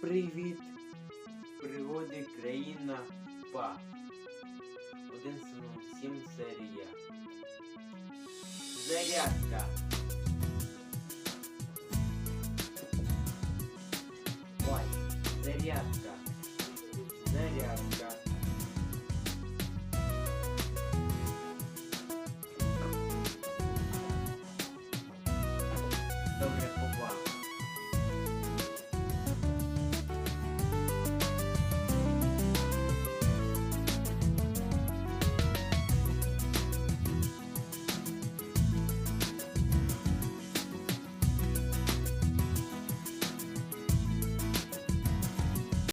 Привіт! Пригоди країна Па. Один сезон, сім серія. Зарядка. Ой, зарядка. Зарядка.